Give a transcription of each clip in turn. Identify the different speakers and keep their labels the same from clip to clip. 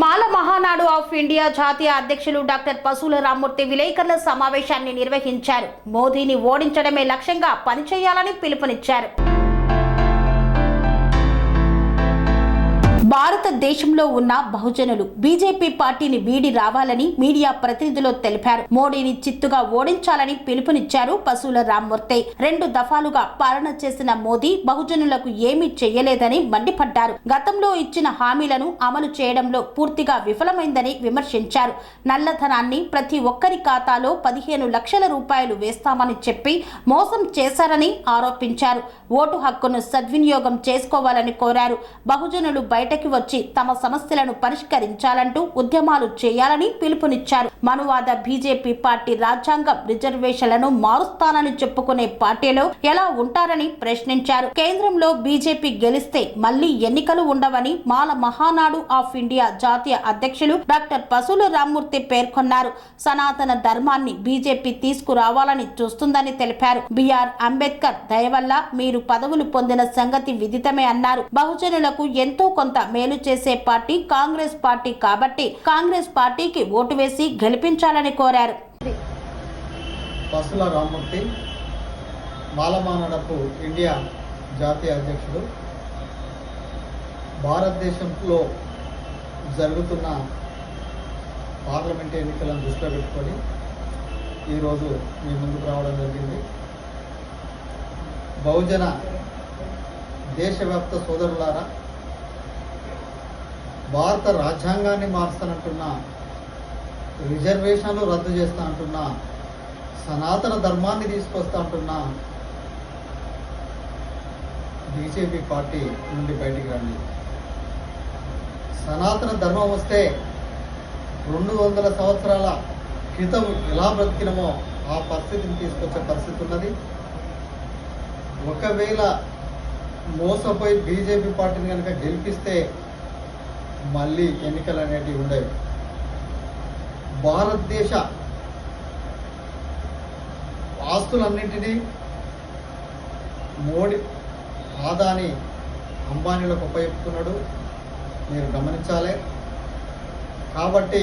Speaker 1: Mala Mahanadu of India జాతీయ అధ్యక్షులు doctor పశువుల రామ్మూర్తి విలేకరుల సమావేశాన్ని నిర్వహించారు. మోదీని ఓడించడమే లక్ష్యంగా పనిచేయాలని పిలుపునిచ్చారు. భారతదేశంలో ఉన్న బహుజనులు బీజేపీ పార్టీని వీడి రావాలని మీడియా ప్రతినిధులు తెలిపారు. మోడీని చిత్తుగా ఓడించాలని పిలుపునిచ్చారు పశువుల రామ్మూర్తి. రెండు దఫాలుగా పాలన చేసిన మోదీ బహుజనులకు ఏమీ చేయలేదని మండిపడ్డారు. గతంలో ఇచ్చిన హామీలను అమలు చేయడంలో పూర్తిగా విఫలమైందని విమర్శించారు. నల్లధనాన్ని ప్రతి ఒక్కరి ఖాతాలో పదిహేను లక్షల రూపాయలు వేస్తామని చెప్పి మోసం చేశారని ఆరోపించారు. ఓటు హక్కును సద్వినియోగం చేసుకోవాలని కోరారు. బహుజనులు బయటకి వచ్చి తమ సమస్యలను పరిష్కరించాలంటూ ఉద్యమాలు చేయాలని పిలుపునిచ్చారు. మనువాద బీజేపీ పార్టీ రాజ్యాంగం రిజర్వేషన్లను మారుస్తానని చెప్పుకునే పార్టీలో ఎలా ఉంటారని ప్రశ్నించారు. కేంద్రంలో బీజేపీ గెలిస్తే మళ్ళీ ఎన్నికలు ఉండవని మాల మహానాడు ఆఫ్ ఇండియా జాతీయ అధ్యక్షులు డాక్టర్ పసులు రామ్మూర్తి పేర్కొన్నారు. సనాతన ధర్మాన్ని బీజేపీ తీసుకురావాలని చూస్తుందని తెలిపారు. బిఆర్ అంబేద్కర్ దయ వల్ల మీరు పదవులు పొందిన సంగతి విదితమే అన్నారు. బహుజనులకు ఎంతో కొంత మేలు చేసే పార్టీ కాంగ్రెస్ పార్టీ కాబట్టి కాంగ్రెస్ పార్టీకి ఓటు వేసి గెలిపించాలని కోరారు.
Speaker 2: పసుల రామ్మూర్తి మాలమానడపు ఇండియా జాతీయ అధ్యక్షుడు. భారతదేశంలో జరుగుతున్న పార్లమెంట్ ఎన్నికలను దృష్టిలో పెట్టుకొని ఈరోజు మీ ముందుకు రావడం జరిగింది. బహుజన దేశవ్యాప్త సోదరులారా భారత రాజ్యాంగాన్ని మారుస్తానంటున్న రిజర్వేషన్లు రద్దు చేస్తా అంటున్నా సనాతన ధర్మాన్ని తీసుకొస్తా అంటున్న బీజేపీ పార్టీ నుండి బయటికి రండి. సనాతన ధర్మం వస్తే రెండు వందల సంవత్సరాల క్రితం ఎలా బ్రతికినమో ఆ పరిస్థితిని తీసుకొచ్చే పరిస్థితి ఉన్నది. ఒకవేళ మోసపోయి బీజేపీ పార్టీని కనుక గెలిపిస్తే మళ్ళీ ఎన్నికలు అనేటివి ఉండేవి. భారతదేశ ఆస్తులన్నింటినీ మోడీ ఆదాని అంబానీలకు ఉపయోగిస్తున్నాడు. మీరు గమనించాలి. కాబట్టి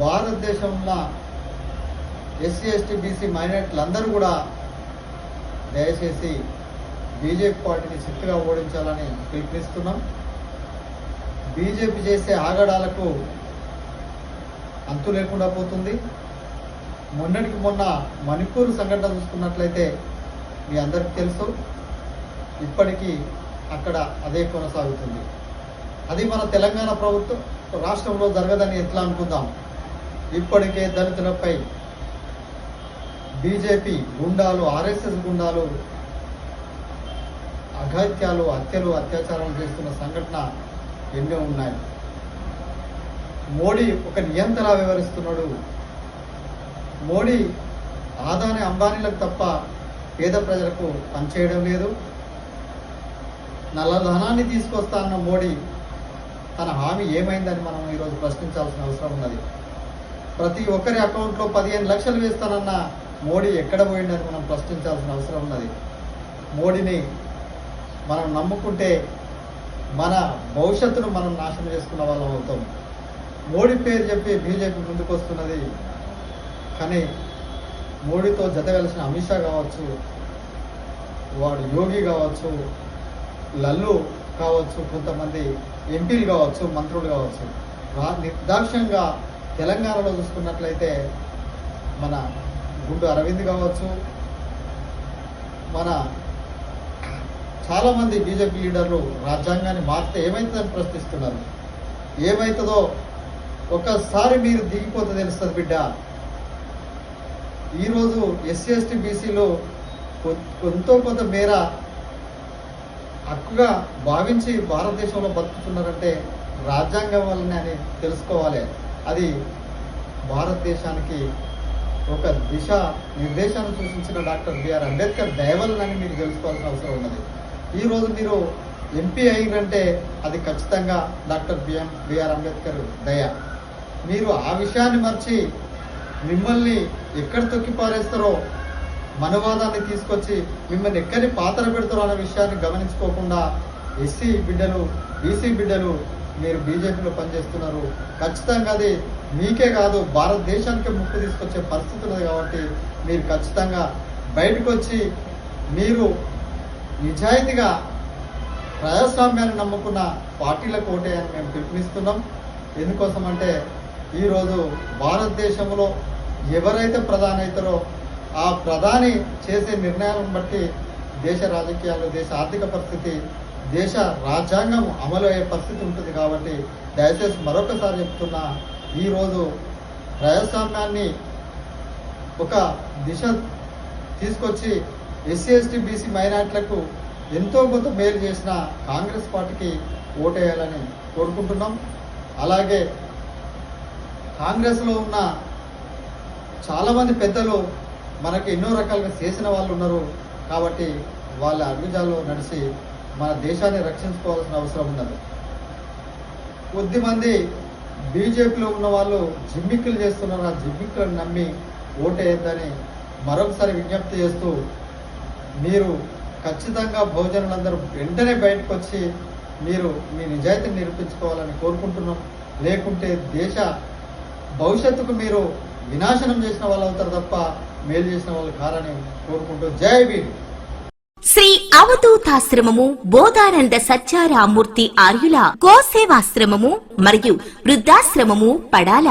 Speaker 2: భారతదేశంలో ఎస్సీ ఎస్టీ బీసీ మైనార్టీలందరూ కూడా దయచేసి బీజేపీ పార్టీని శక్తిగా ఓడించాలని పిలుపునిస్తున్నాం. బీజేపీ చేసే ఆగడాలకు అంతు లేకుండా పోతుంది. మొన్నటికి మొన్న మణిపూర్ సంఘటన చూసుకున్నట్లయితే మీ అందరికీ తెలుసు. ఇప్పటికీ అక్కడ అదే కొనసాగుతుంది. అది మన తెలంగాణ ప్రభుత్వం రాష్ట్రంలో జరగదని ఎట్లా అనుకుందాం? ఇప్పటికే దళితులపై బీజేపీ గుండాలు ఆర్ఎస్ఎస్ గుండాలు అఘాత్యాలు హత్యలు అత్యాచారాలు చేస్తున్న సంఘటన ఎన్నో ఉన్నాయి. మోడీ ఒక నియంత్రణ వివరిస్తున్నాడు మోడీ ఆదాని అంబానీలకు తప్ప పేద ప్రజలకు పనిచేయడం లేదు. నల్లధనాన్ని తీసుకొస్తా అన్న మోడీ తన హామీ ఏమైందని మనం ఈరోజు ప్రశ్నించాల్సిన అవసరం ఉన్నది. ప్రతి ఒక్కరి అకౌంట్లో పదిహేను లక్షలు వేస్తానన్న మోడీ ఎక్కడ పోయిందని మనం ప్రశ్నించాల్సిన అవసరం ఉన్నది. మోడీని మనం నమ్ముకుంటే మన భవిష్యత్తును మనం నాశనం చేసుకున్న వాళ్ళం అవుతాం. మోడీ పేరు చెప్పి బీజేపీ ముందుకు వస్తున్నది. కానీ మోడీతో జత కలిసిన అమిత్ షా కావచ్చు వాడు యోగి కావచ్చు లల్లు కావచ్చు కొంతమంది ఎంపీలు కావచ్చు మంత్రులు కావచ్చు. నిర్దాక్ష్యంగా తెలంగాణలో చూసుకున్నట్లయితే మన గుండు అరవింద్ కావచ్చు మన చాలామంది బీజేపీ లీడర్లు రాజ్యాంగాన్ని మార్చితే ఏమవుతుందని ప్రశ్నిస్తున్నారు. ఏమవుతుందో ఒక్కసారి మీరు దిగిపోతే తెలుస్తుంది బిడ్డ. ఈరోజు ఎస్సీ ఎస్టీ బీసీలో కొంత కొంత మేర హక్కుగా భావించి భారతదేశంలో బతుకుతున్నారంటే రాజ్యాంగం వల్లనే అని తెలుసుకోవాలి. అది భారతదేశానికి ఒక దిశ నిర్దేశాన్ని సూచించిన డాక్టర్ బిఆర్ అంబేద్కర్ దయవలనని మీరు తెలుసుకోవాల్సిన అవసరం ఉన్నది. ఈరోజు మీరు ఎంపీ అయ్యారంటే అది ఖచ్చితంగా డాక్టర్ బిఎం బిఆర్ అంబేద్కర్ దయ. మీరు ఆ విషయాన్ని మర్చి మిమ్మల్ని ఎక్కడ తొక్కి పారేస్తారో మనవాదాన్ని తీసుకొచ్చి మిమ్మల్ని ఎక్కడి పాత్ర పెడతారో అనే విషయాన్ని గమనించుకోకుండా ఎస్సీ బిడ్డలు బీసీ బిడ్డలు మీరు బీజేపీలో పనిచేస్తున్నారు. ఖచ్చితంగా అది మీకే కాదు భారతదేశానికే ముప్పు తీసుకొచ్చే పరిస్థితి ఉన్నది కాబట్టి మీరు ఖచ్చితంగా బయటకు వచ్చి మీరు నిజాయితీగా ప్రజాస్వామ్యాన్ని నమ్ముకున్న పార్టీలకు ఓటేయని మేము పిలుపునిస్తున్నాం. ఎందుకోసం అంటే ఈరోజు భారతదేశంలో ఎవరైతే ప్రధాని అవుతారో ఆ ప్రధాని చేసే నిర్ణయాలను బట్టి దేశ రాజకీయాలు దేశ ఆర్థిక పరిస్థితి దేశ రాజ్యాంగం అమలు అయ్యే పరిస్థితి ఉంటుంది కాబట్టి దయచేసి మరొకసారి చెప్తున్నా ఈరోజు ప్రజాస్వామ్యాన్ని ఒక దిశ తీసుకొచ్చి ఎస్సీ ఎస్టీ బీసీ మైనార్టీలకు ఎంతో కొంత మేలు చేసిన కాంగ్రెస్ పార్టీకి ఓటేయాలని కోరుకుంటున్నాం. అలాగే కాంగ్రెస్లో ఉన్న చాలామంది పెద్దలు మనకి ఎన్నో రకాలుగా చేసిన వాళ్ళు ఉన్నారు. కాబట్టి వాళ్ళ అడుగుజాలో నడిచి మన దేశాన్ని రక్షించుకోవాల్సిన అవసరం ఉన్నది. కొద్దిమంది బీజేపీలో ఉన్న వాళ్ళు జిమ్మిక్కులు చేస్తున్నారు. ఆ జిమ్మిక్కులను నమ్మి ఓటేయద్దని మరొకసారి విజ్ఞప్తి చేస్తూ మీరు ఖచ్చితంగా భోజనులందరూ వెంటనే బయటకు వచ్చి మీరు మీ నిజాయితీని నిరూపించుకోవాలని కోరుకుంటున్నాం. లేకుంటే దేశ భవిష్యత్తుకు మీరు వినాశనం చేసిన వాళ్ళు అవుతారు తప్ప మేలు చేసిన వాళ్ళు కారని కోరుకుంటూ జై భీమ్.
Speaker 3: శ్రీ అవధూతాశ్రమము బోధానంద సత్యారామూర్తి ఆర్యుల గోసేవాశ్రమము మరియు వృద్ధాశ్రమము పడాల.